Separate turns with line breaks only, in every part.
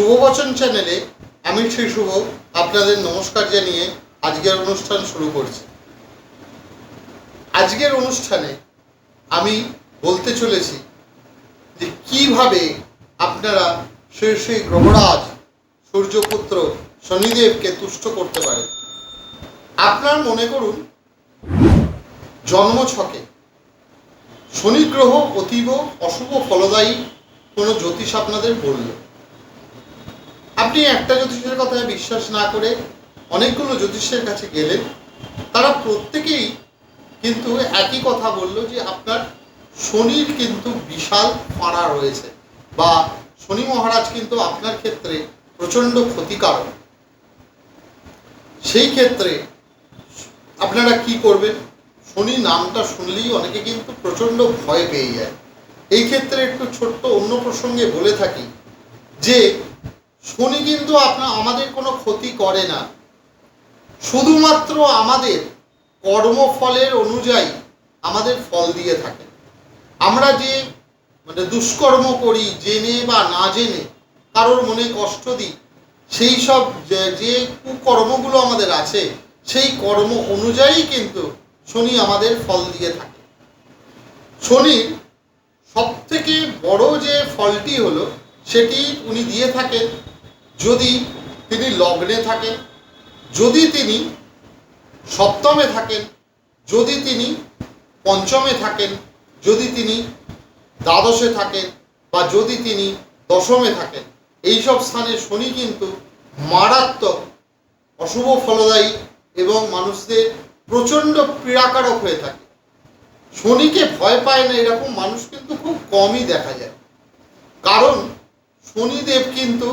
শুভবচন চ্যানেলে আমি শ্রী শুভ আপনাদের নমস্কার জানিয়ে আজকের অনুষ্ঠান শুরু করছি। আজকের অনুষ্ঠানে আমি বলতে চলেছি যে কীভাবে আপনারা শ্রী শ্রী গ্রহরাজ সূর্যপুত্র শনিদেবকে তুষ্ট করতে পারে আপনার মনে করুন, জন্মছকে শনি গ্রহ অতীব অশুভ ফলদায়ী কোনো জ্যোতিষ আপনাদের বলল। আপনি একটা জ্যোতিষের কথায় বিশ্বাস না করে অনেকগুলো জ্যোতিষের কাছে গেলেন তারা প্রত্যেকেই কিন্তু একই কথা বলল যে আপনার শনির কিন্তু বিশাল ফাঁড়া রয়েছে বা শনি মহারাজ কিন্তু আপনার ক্ষেত্রে প্রচণ্ড ক্ষতিকারক। সেই ক্ষেত্রে আপনারা কি করবেন? শনি নামটা শুনলেই অনেকে কিন্তু প্রচণ্ড ভয় পেয়ে যায়। এই ক্ষেত্রে একটু ছোট্ট অন্য প্রসঙ্গে বলে থাকি যে শনি কিন্তু আপনার আমাদের কোনো ক্ষতি করে না। শুধুমাত্র আমাদের কর্মফলের অনুযায়ী আমাদের ফল দিয়ে থাকে। আমরা যে মানে দুষ্কর্ম করি, জেনে বা না জেনে, কারোর মনে কষ্ট দিই, সেই সব যে- কুকর্মগুলো আমাদের আছে, সেই কর্ম অনুযায়ী কিন্তু শনি আমাদের ফল দিয়ে থাকে। শনির সব থেকে বড় যে ফলটি হলো, সেটি উনি দিয়ে থাকেন যদি তিনি লগ্নে থাকেন, যদি তিনি সপ্তমে থাকেন, যদি তিনি পঞ্চমে থাকেন, যদি তিনি দ্বাদশে থাকেন বা যদি তিনি দশমে থাকেন, এইসব স্থানে শনি কিন্তু মারাত্মক অশুভ ফলদায়ী এবং মানুষদের প্রচণ্ড পীড়াকারক হয়ে থাকে। শনিকে ভয় পায় না, এরকম মানুষ কিন্তু খুব কমই দেখা যায়। কারণ শনিদেব কিন্তু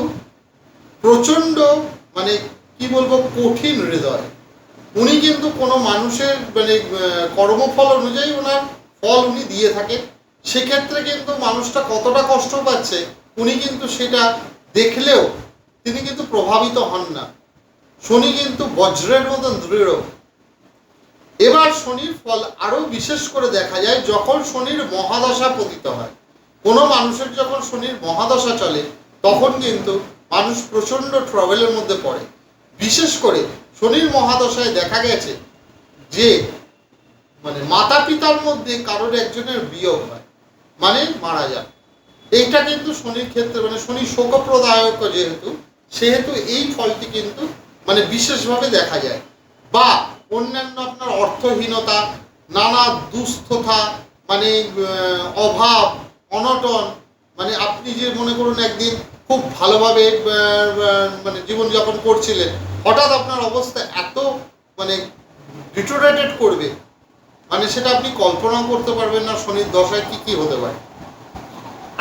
প্রচণ্ড মানে কি বলব, কঠিন হৃদয়। উনি কিন্তু কোনো মানুষের মানে কর্মফল অনুযায়ী ওনার ফল উনি দিয়ে থাকেন। সেক্ষেত্রে কিন্তু মানুষটা কতটা কষ্ট পাচ্ছে, উনি কিন্তু সেটা দেখলেও তিনি কিন্তু প্রভাবিত হন না। শনি কিন্তু বজ্রের মতন দৃঢ়। এবার শনির ফল আরও বিশেষ করে দেখা যায়, যখন শনির মহাদশা পতিত হয়। কোনো মানুষের যখন শনির মহাদশা চলে, তখন কিন্তু মানুষ প্রচণ্ড ট্রাভেলের মধ্যে পড়ে। বিশেষ করে শনির মহাদশায় দেখা গেছে যে মানে মাতা পিতার মধ্যে কারোর একজনের বিয়োগ হয় মানে মারা যায়। এইটা কিন্তু শনির ক্ষেত্রে মানে শনি শোকপ্রদায়ক যেহেতু, সেহেতু এই ফলটি কিন্তু মানে বিশেষভাবে দেখা যায়। বা অন্যান্য আপনার অর্থহীনতা, নানা দুস্থতা মানে অভাব, অনটন মানে আপনি যে মনে করুন একদিন খুব ভালোভাবে মানে জীবনযাপন করছিলেন। হঠাৎ আপনার অবস্থা এত মানে ডিটোরেটেড করবে। মানে সেটা আপনি কল্পনা করতে পারবেন না শনির দশায় কি কি হতে পারে।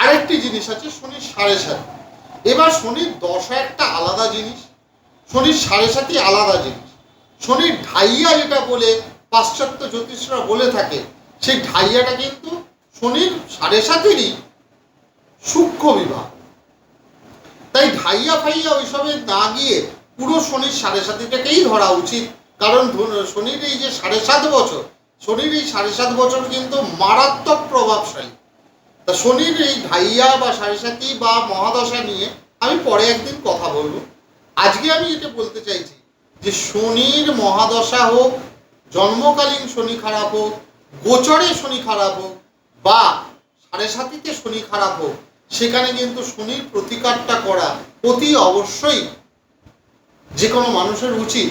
আরেকটি জিনিস আছে, শনির সাড়ে সাত। এবার শনির দশা একটা আলাদা জিনিস, শনির সাড়ে সাতই আলাদা জিনিস। শনির ঢাইয়া যেটা বলে, পাশ্চাত্য জ্যোতিষরা বলে থাকে, সেই ঢাইয়াটা কিন্তু শনির সাড়ে সাতেরই সূক্ষ্ম বিভাগ। তাই ঢাইয়া ফাইয়া ওইসবে না গিয়ে পুরো শনির সাড়ে সাতিটাকেই ধরা উচিত। কারণ শনির এই যে সাড়ে সাত বছর, শনির এই সাড়ে সাত বছর কিন্তু মারাত্মক প্রভাবশালী। তা শনির এই ঢাইয়া বা সাড়ে সাতি বা মহাদশা নিয়ে আমি পরে একদিন কথা বলব। আজকে আমি এটা বলতে চাইছি যে শনির মহাদশা হোক, জন্মকালীন শনি খারাপ হোক, গোচরে শনি খারাপ হোক বা সাড়ে সাতিতে শনি খারাপ হোক সেখানে কিন্তু শনির প্রতিকারটা করা অতি অবশ্যই যে কোনো মানুষের উচিত।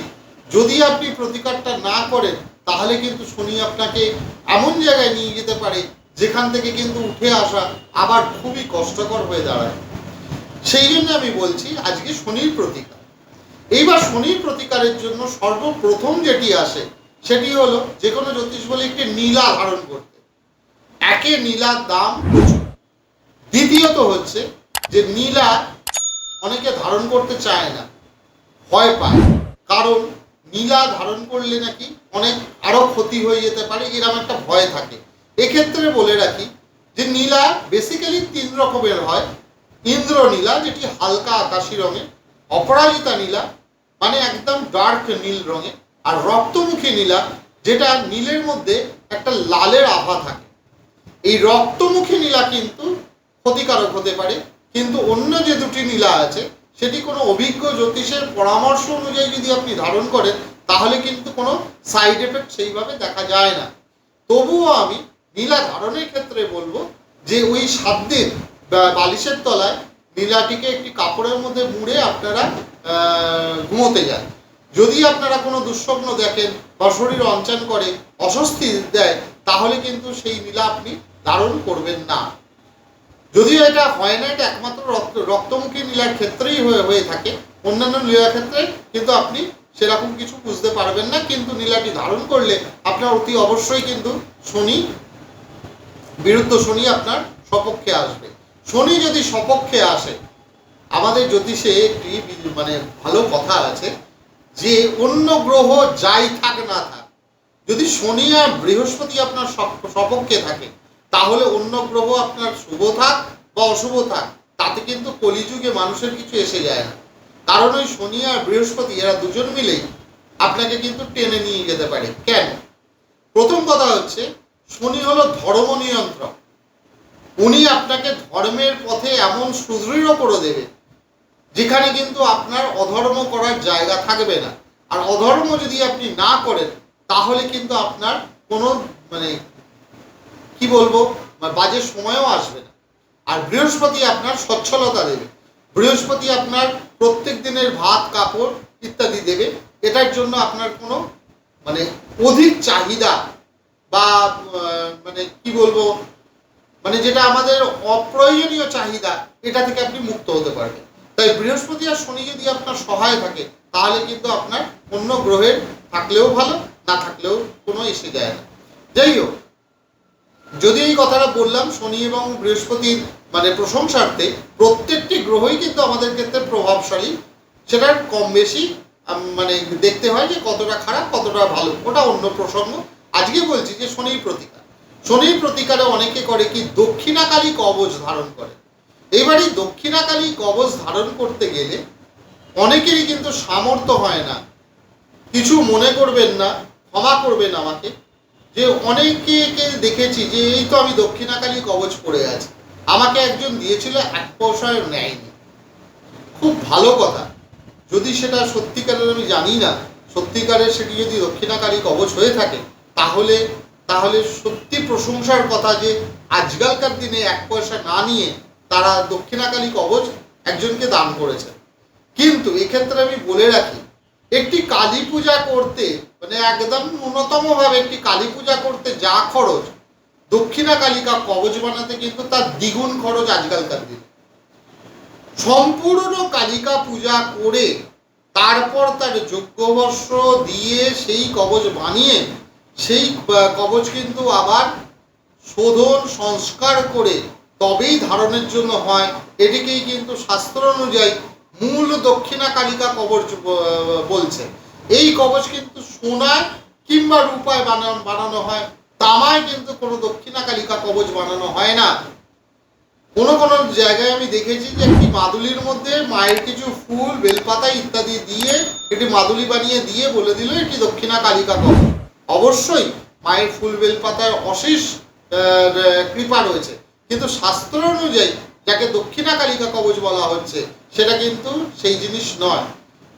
যদি আপনি প্রতিকারটা না করেন, তাহলে কিন্তু শনি আপনাকে এমন জায়গায় নিয়ে যেতে পারে, যেখান থেকে কিন্তু উঠে আসা আবার খুবই কষ্টকর হয়ে দাঁড়ায়। সেই জন্য আমি বলছি, আজকে শনির প্রতিকার। এইবার শনির প্রতিকারের জন্য সর্বপ্রথম যেটি আসে, সেটি হলো যে কোনো জ্যোতিষ বলে একটি নীলা ধারণ করতে। একে নীলার দাম প্রচুর। দ্বিতীয়ত হচ্ছে যে নীলা অনেকে ধারণ করতে চায় না, ভয় পায়। কারণ নীলা ধারণ করলে নাকি অনেক আরও ক্ষতি হয়ে যেতে পারে, এরকম একটা ভয় থাকে। এক্ষেত্রে বলে রাখি যে নীলা বেসিক্যালি তিন রকমের হয়। ইন্দ্র নীলা যেটি হালকা আকাশি রঙের অপরাজিতা নীলা মানে একদম ডার্ক নীল রঙে, আর রক্তমুখী নীলা, যেটা নীলের মধ্যে একটা লালের আভা থাকে। এই রক্তমুখী নীলা কিন্তু ক্ষতিকারক হতে পারে, কিন্তু অন্য যে দুটি নীলা আছে, সেটি কোনো অভিজ্ঞ জ্যোতিষের পরামর্শ অনুযায়ী যদি আপনি ধারণ করেন, তাহলে কিন্তু কোনো সাইড এফেক্ট সেইভাবে দেখা যায় না। তবুও আমি নীলা ধারণের ক্ষেত্রে বলব যে ওই সাত দিন বালিশের তলায় নীলাটিকে একটি কাপড়ের মধ্যে মুড়ে আপনারা ঘুমোতে যান। যদি আপনারা কোনো দুঃস্বপ্ন দেখেন বা শরীর অঞ্চন করে, অস্বস্তি দেয়, তাহলে কিন্তু সেই নীলা আপনি ধারণ করবেন না। যদিও এটা হয় না এটা একমাত্র রক্ত, রক্তমুখী নীলার ক্ষেত্রেই হয়ে হয়ে থাকে, অন্যান্য নীলার ক্ষেত্রে, কিন্তু আপনি সেরকম কিছু বুঝতে পারবেন না, কিন্তু নীলাটি ধারণ করলে আপনার অতি অবশ্যই কিন্তু শনি, বিরুদ্ধ শনি আপনার সপক্ষে আসবে। শনি যদি সপক্ষে আসে, আমাদের জ্যোতিষে একটি মানে ভালো কথা আছে যে অন্য গ্রহ যাই থাক না থাক, যদি শনি আর বৃহস্পতি আপনার সপ- সপক্ষে থাকে তাহলে অন্য গ্রহ আপনার শুভ থাক বা অশুভ থাক, তাতে কিন্তু কলিযুগে মানুষের কিছু এসে যায় না। কারণ ওই শনি আর বৃহস্পতি এরা দুজন মিলেই আপনাকে কিন্তু টেনে নিয়ে যেতে পারে। কেন? প্রথম কথা হচ্ছে, শনি হলো ধর্ম নিয়ন্ত্রক। উনি আপনাকে ধর্মের পথে এমন সুদৃঢ় করে দেবে, যেখানে কিন্তু আপনার অধর্ম করার জায়গা থাকবে না। আর অধর্ম যদি আপনি না করেন, তাহলে কিন্তু আপনার কোনো মানে কি বলব? মানে বাজে সময়ও আসবে না। আর বৃহস্পতি আপনার সচ্ছলতা দেবে। বৃহস্পতি আপনার প্রত্যেক দিনের ভাত, কাপড় ইত্যাদি দেবে। এটার জন্য আপনার কোনো মানে অধিক চাহিদা বা মানে কি বলব? মানে যেটা আমাদের অপ্রয়োজনীয় চাহিদা, এটা থেকে আপনি মুক্ত হতে পারবেন। তাই বৃহস্পতি আর শনি যদি আপনার সহায় থাকে, তাহলে কিন্তু আপনার অন্য গ্রহের থাকলেও ভালো, না থাকলেও কোনো এসে যায় না। যাই হোক যদি এই কথাটা বললাম, শনি এবং বৃহস্পতির মানে প্রশংসার্থে প্রত্যেকটি গ্রহই কিন্তু আমাদের ক্ষেত্রে প্রভাবশালী। সেটার কম বেশি মানে দেখতে হয় যে কতটা খারাপ, কতটা ভালো। ওটা অন্য প্রসঙ্গ। আজকে বলছি যে শনির প্রতিকার। শনির প্রতিকারে অনেকে করে কি দক্ষিণাকালী কবচ ধারণ করে। এবারে দক্ষিণাকালী কবচ ধারণ করতে গেলে অনেকেরই কিন্তু সামর্থ্য হয় না। কিছু মনে করবেন না, ক্ষমা করবেন আমাকে। যে অনেকে দেখেছি যে এই তো আমি দক্ষিণাকালী কবচ পড়ে আছি। আমাকে একজন দিয়েছিল, এক পয়সায় নেয়নি। খুব ভালো কথা। যদি সেটা সত্যিকারের আমি জানি না, সত্যিকারের সেটি যদি দক্ষিণাকালী কবচ হয়ে থাকে, তাহলে তাহলে সত্যি প্রশংসার কথা যে আজকালকার দিনে এক পয়সা না নিয়ে তারা দক্ষিণাকালী কবচ একজনকে দান করেছে। কিন্তু এক্ষেত্রে আমি বলে রাখি কালী পূজা করতে মানে একদম ন্যূনতমভাবে একটি কালী পূজা করতে যা খরচ, দক্ষিণা কালিকা কবচ বানাতে কিন্তু তার দ্বিগুণ খরচ আজকালকার দিনে। সম্পূর্ণ কালিকা পূজা করে তারপর তার যজ্ঞবর্ষ দিয়ে সেই কবচ বানিয়ে, সেই কবচ কিন্তু আবার শোধন, সংস্কার করে তবেই ধারণের জন্য হয়। এটিকেই কিন্তু শাস্ত্র অনুযায়ী মূল দক্ষিণা কালিকা কবচ বলছে। এই কবচ কিন্তু সোনায় কিংবা রূপায় বানানো বানানো হয়। তামায় কিন্তু কোনো দক্ষিণা কালিকা কবচ বানানো হয় না। কোনো কোনো জায়গায় আমি দেখেছি যে একটি মাদুলির মধ্যে মায়ের কিছু ফুল, বেলপাতা ইত্যাদি দিয়ে একটি মাদুলি বানিয়ে দিয়ে বলে দিল এটি দক্ষিণা কালিকা কবচ। অবশ্যই মায়ের ফুল বেলপাতায় অশেষ কৃপা রয়েছে। কিন্তু শাস্ত্র অনুযায়ী যাকে দক্ষিণা কালিকা কবচ বলা হচ্ছে, সেটা কিন্তু সেই জিনিস নয়।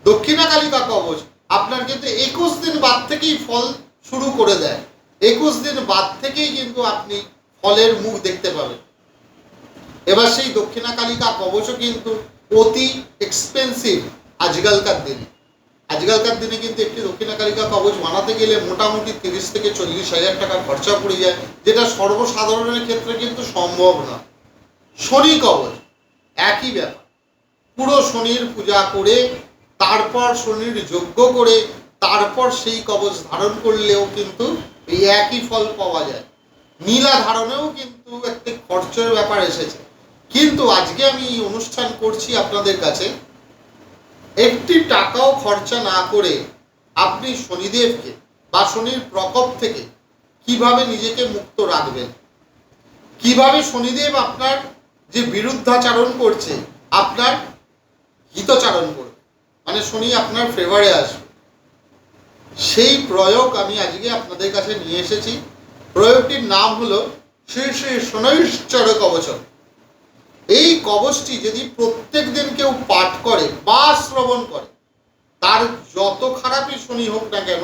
দক্ষিণা কালিকা কবচ আপনার কিন্তু একুশ দিন বাদ থেকেই ফল শুরু করে দেয়। একুশ দিন বাদ থেকেই কিন্তু আপনি ফলের মুখ দেখতে পাবেন। এবার সেই দক্ষিণা কালিকা কবচও কিন্তু অতি এক্সপেন্সিভ আজকালকার দিনে। আজকালকার দিনে কিন্তু একটি দক্ষিণা কালিকা কবচ বানাতে গেলে মোটামুটি তিরিশ থেকে চল্লিশ হাজার টাকা খরচা পড়ে যায়, যেটা সর্বসাধারণের ক্ষেত্রে কিন্তু সম্ভব না শনি কবচ, একই ব্যাপার। পুরো শনির পূজা করে তারপর শনির যজ্ঞ করে তারপর সেই কবচ ধারণ করলেও কিন্তু এই একই ফল পাওয়া যায়। নীলা ধারণেও কিন্তু একটি খরচের ব্যাপার এসেছে। কিন্তু আজকে আমি অনুষ্ঠান করছি আপনাদের কাছে। একটি টাকাও খরচা না করে আপনি শনিদেবকে বা শনির প্রকোপ থেকে কীভাবে নিজেকে মুক্ত রাখবেন? কীভাবে শনিদেব আপনার যে বিরুদ্ধাচারণ করছে, আপনার হিতচারণ করবে মানে শনি আপনার ফেভারে আসবে। সেই প্রয়োগ আমি আজকে আপনাদের কাছে নিয়ে এসেছি। প্রয়োগটির নাম হলো শ্রী শ্রী শনৈশ্চর কবচন। এই কবচটি যদি প্রত্যেক দিন কেউ পাঠ করে বা শ্রবণ করে, তার যত খারাপই শনি হোক না কেন,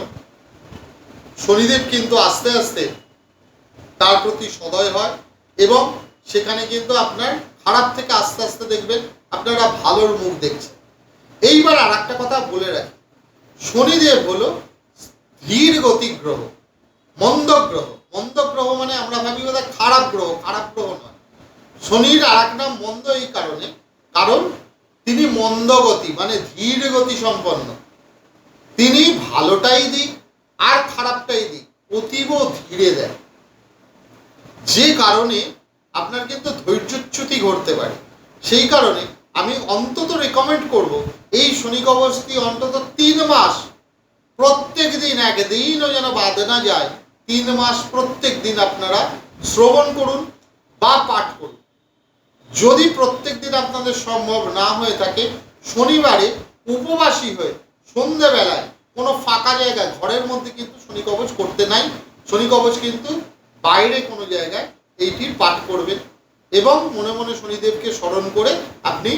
শনিদেব কিন্তু আস্তে আস্তে তার প্রতি সদয় হয় এবং সেখানে কিন্তু আপনার খারাপ থেকে আস্তে আস্তে দেখবেন, আপনারা ভালোর মুখ দেখছেন। এইবার আর একটা কথা বলে রাখি। শনিদেব হলো ধীর গতি গ্রহ, মন্দ গ্রহ। মন্দ গ্রহ মানে আমরা ভাবি বোধহয় খারাপ গ্রহ খারাপ গ্রহ নয়। শনির আর এক নাম মন্দ এই কারণে, কারণ তিনি মন্দগতি মানে ধীর গতি সম্পন্ন। তিনি ভালোটাই দিক আর খারাপটাই দিক, অতীব ধীরে দেয় যে কারণে আপনার কিন্তু ধৈর্যচ্যুতি ঘটতে পারে। সেই কারণে আমি অন্তত রেকমেন্ড করব এই শনি কবচটি অন্তত তিন মাস প্রত্যেক দিন, একদিনও যেন বাদ না যায়। তিন মাস প্রত্যেক দিন আপনারা শ্রবণ করুন বা পাঠ করুন। যদি প্রত্যেক দিন আপনাদের সম্ভব না হয়ে থাকে, শনিবারে উপবাসী হয়ে সন্ধ্যেবেলায় কোনো ফাঁকা জায়গায় ঘরের মধ্যে কিন্তু শনি কবচ করতে নাই। শনি কবচ কিন্তু বাইরে কোনো জায়গায় এইটির পাঠ করবেন। এবং মনে মনে শনিদেবকে স্মরণ করে আপনি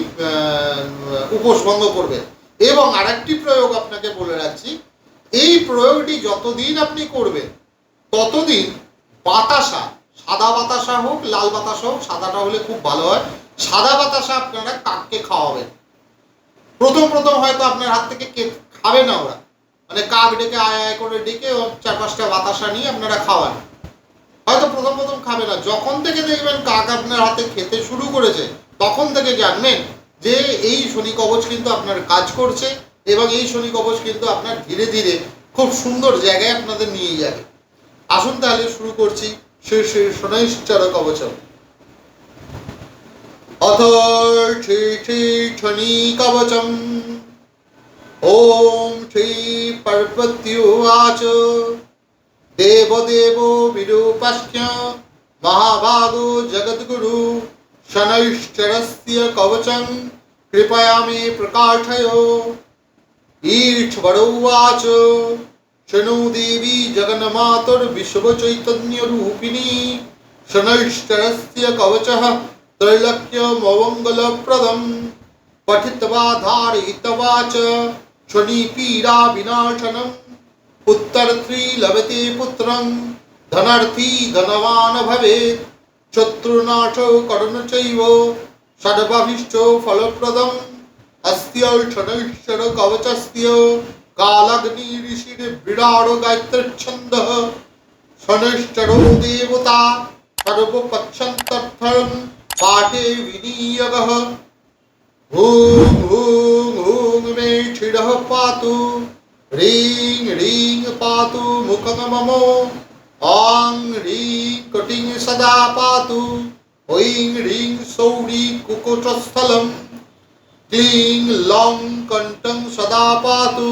উপোস ভঙ্গ করবেন। এবং আরেকটি প্রয়োগ আপনাকে বলে রাখছি, এই প্রয়োগটি যতদিন আপনি করবেন, ততদিন বাতাসা, সাদা বাতাসা হোক, লাল বাতাসা হোক, সাদাটা হলে খুব ভালো হয়, সাদা বাতাসা আপনারা কাককে খাওয়াবেন। প্রথম প্রথম হয়তো আপনার হাত থেকে কে খাবে না ওরা। মানে কাক ডেকে আয় আয় করে ডেকে চার পাঁচটা বাতাসা নিয়ে আপনারা খাওয়ান। হয়তো প্রথম প্রথম খাবে না। যখন থেকে দেখবেন কাক আপনার হাতে খেতে শুরু করেছে, তখন থেকে জানবেন যে এই শনি কবচ কিন্তু আপনার কাজ করছে এবং এই শনি কবচ কিন্তু আপনার ধীরে ধীরে খুব সুন্দর জায়গায় আপনাদের নিয়ে যাবে। আসুন তাহলে শুরু করছি শ্রী শ্রী শনৈশ্চর কবচম অথ শ্রী শ্রী শনি কবচম। ওম শ্রী পার্বত্যোবাচ দেবদেব বিরূপাশ্চ মহাভাগো জগদ্গুরু শনৈশ্চরস্য কবচং কৃপয়া মে প্রকাশয় ঈর্ষবরৌবাচ শনৌ দেবী জগন্মাতুর্বিশ্বচৈতন্যরূপিণী শনৈশ্চরস্য কবচঃ त्रैलक्यमवङ्गलप्रदं पठित्वा धारयित्वा च क्षणीपीडा विनाशनम् पुत्रत्री लभते पुत्रं, धनर्थी धनवान् भवेत्। शत्रुनाशो करुणचैव षड्भविष्टो फलप्रदम् अस्त्य षडैश्वर कवचस्य कालग्नि ऋषिर विराड गायत्रच्छन्दः शनैश्चरो देवता, सर्वपक्षन्तर्थं पाठे विनीयगः ॐ ॐ ॐ मे क्षीरः पातु। पातु मुखं मम ॐ ह्रीं कटिं सदा पातु ऐं ह्रीं सौरी कुकुटस्थलम् क्लीं लौं कण्ठं सदा पातु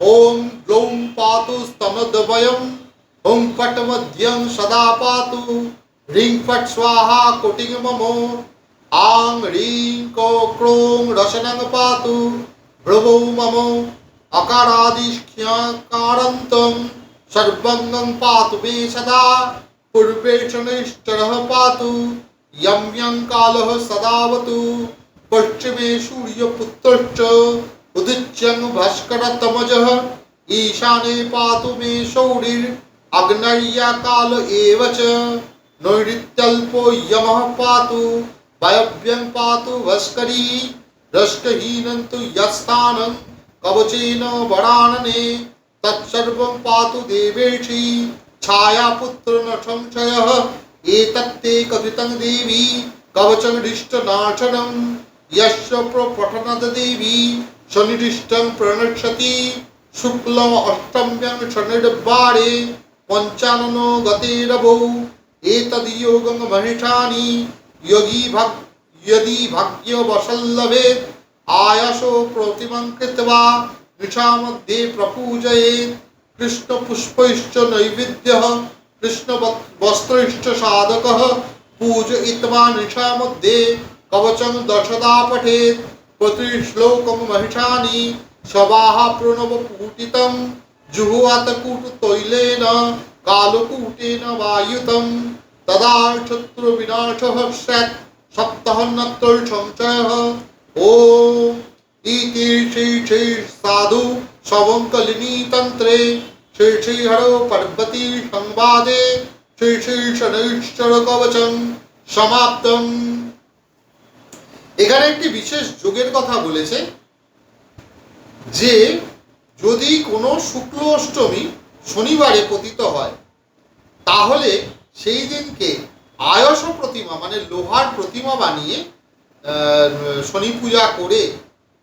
ॐ ग्लौं पातु स्तनद्वयम् ॐ फट् मध्यं सदा पातु ह्रीं फट् स्वाहा कोटिं मम आं ह्रीं को क्रों रशनं पातु भ्रुवौ मम अकारादिष्ख्यकारान्तं सर्वङ्गं पातु मे सदा, पूर्वे शनैश्चरः पातु, यं यं कालः सदावतु, पश्चिमे सूर्यपुत्रश्च उदिच्यं भास्करतमजः, ईशाने पातु मे शौरिर्, अग्नय्याकाल एव च, नैऋत्यल्पो यमः पातु वायव्यं पातु भास्करी, रष्टहीनं तु यत्स्थानं कवचेन वरानने तत्सर्वं पातु देवेशी छायापुत्र न संशयः एतत्ते कथितं देवी कवचमिष्टनाशनं यस्य प्रपठनद देवी शनिरिष्टं प्रणक्षति शुक्ल अष्टम्यं शनिर्वारे पञ्चाननो गतेरवौ एतद्योगं महिषानि योगी भक् यदि भाग्यवशल्लभेत् आयशो प्रतिमं कृत्वा मध्ये प्रपूजये कृष्ण पुष्पैश्च नैवेद्यः कृष्ण वस्त्रैश्च साधकः पूजयित्वा मध्ये कवचं दशदा पठेत्। प्रतिश्लोकं महिषानि शवाः कूट तैलेन कालकूटेन वायुतं तदा शत्रु विनाशः स्यात् सप्तः नत्रसञ्चयः ইতি শ্রী শ্রী সাধু শবঙ্কলিনী তন্ত্রে শ্রী শ্রী হর পার্বতী সংবাদে শ্রী শনৈশ্বর কবচম সমাপ্তম এখানে একটি বিশেষ যোগের কথা বলেছে, যে যদি কোনো শুক্ল অষ্টমী শনিবারে পতিত হয়, তাহলে সেই দিনকে আয়স প্রতিমা মানে লোহার প্রতিমা বানিয়ে শনি পূজা করে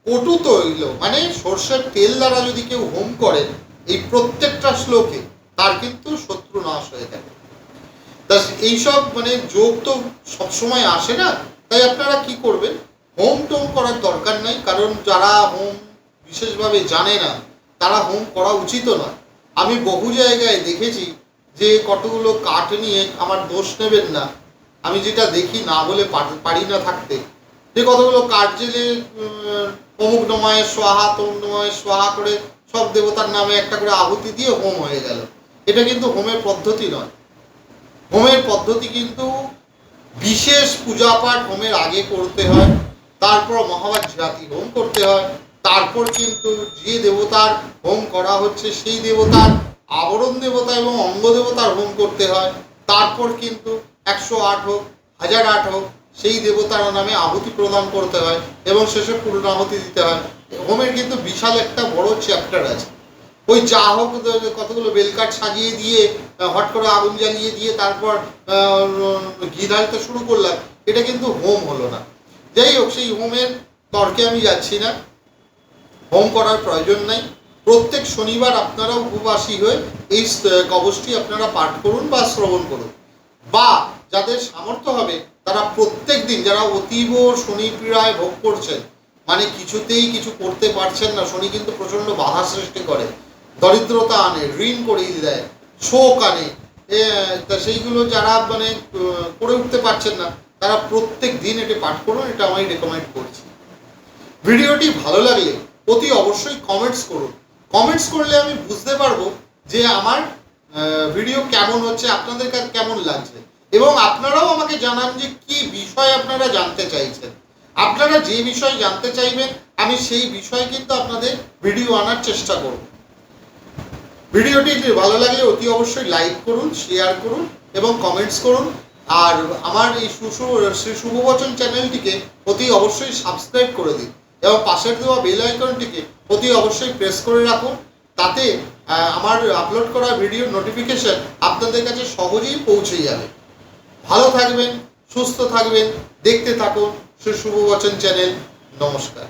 কটু তৈল মানে সর্ষের তেল দ্বারা যদি কেউ হোম করেন, এই প্রত্যেকটা শ্লোকে তার কিন্তু শত্রু নাশ হয়ে থাকে তা এইসব মানে যোগ তো সবসময় আসে না, তাই আপনারা কি করবেন? হোম টোম করার দরকার নাই, কারণ যারা হোম বিশেষভাবে জানে না, তারা হোম করা উচিত না আমি বহু জায়গায় দেখেছি যে কতগুলো কাঠ নিয়ে আমার দোষ নেবেন না। আমি যেটা দেখি না বলে পারি না থাকতে। যে কতগুলো উম, অমুক নমায় সোহা তমুক নমায় সোহা করে সব দেবতার নামে একটা করে আহুতি দিয়ে হোম হয়ে গেল। এটা কিন্তু হোমের পদ্ধতি নয়। হোমের পদ্ধতি কিন্তু বিশেষ পূজা পাঠ হোমের আগে করতে হয় তারপর মহাবাজ জাতি হোম করতে হয় তারপর কিন্তু যে দেবতার হোম করা হচ্ছে সেই দেবতার আবরণ দেবতা এবং অঙ্গ দেবতার হোম করতে হয়। তারপর কিন্তু একশো আট হোক হাজার আট হোক সেই দেবতার নামে আহুতি প্রদান করতে হয় এবং শেষে পূর্ণাহুতি দিতে হয়। হোমের কিন্তু বিশাল একটা বড় চ্যাপ্টার আছে। ওই যা হোক কতগুলো বেলকাঠ সাজিয়ে দিয়ে, হট করে আগুন জ্বালিয়ে দিয়ে তারপর ঘি শুরু করলাম, এটা কিন্তু হোম হলো না। যাই হোক, সেই হোমের তর্কে আমি যাচ্ছি না। হোম করার প্রয়োজন নাই। প্রত্যেক শনিবার আপনারা উপবাসী হয়ে এই কবচটি আপনারা পাঠ করুন বা শ্রবণ করুন। বা যাদের সামর্থ্য হবে, তারা প্রত্যেক দিন যারা অতীব শনি পীড়ায় ভোগ করছেন মানে কিছুতেই কিছু করতে পারছেন না, শনি কিন্তু প্রচণ্ড বাধা সৃষ্টি করে, দরিদ্রতা আনে, ঋণ করিয়ে দেয়, শোক আনে তা সেইগুলো যারা মানে করে উঠতে পারছেন না, তারা প্রত্যেক দিন এটি পাঠ করুন, এটা আমি রেকমেন্ড করছি। ভিডিওটি ভালো লাগলে অতি অবশ্যই কমেন্টস করুন। কমেন্টস করলে আমি বুঝতে পারব যে আমার ভিডিও কেমন হচ্ছে, আপনাদের কাছে কেমন লাগছে? এবং আপনারাও আমাকে জানান যে কি বিষয় আপনারা জানতে চাইছেন। আপনারা যে বিষয় জানতে চাইবেন, আমি সেই বিষয় কিন্তু আপনাদের ভিডিও আনার চেষ্টা করব। ভিডিওটি যদি ভালো লাগলে অতি অবশ্যই লাইক করুন শেয়ার করুন এবং কমেন্টস করুন। আর আমার এই সুশু শ্রী শুভবচন চ্যানেলটিকে অতি অবশ্যই সাবস্ক্রাইব করে দিন। এবং পাশের দেওয়া বেল আইকনটিকে অতি অবশ্যই প্রেস করে রাখুন। তাতে আমার আপলোড করা ভিডিওর নোটিফিকেশন আপনাদের কাছে সহজেই পৌঁছে যাবে। ভালো থাকবেন, সুস্থ থাকবেন, দেখতে থাকুন। শ্রী শুভবচন চ্যানেল। নমস্কার।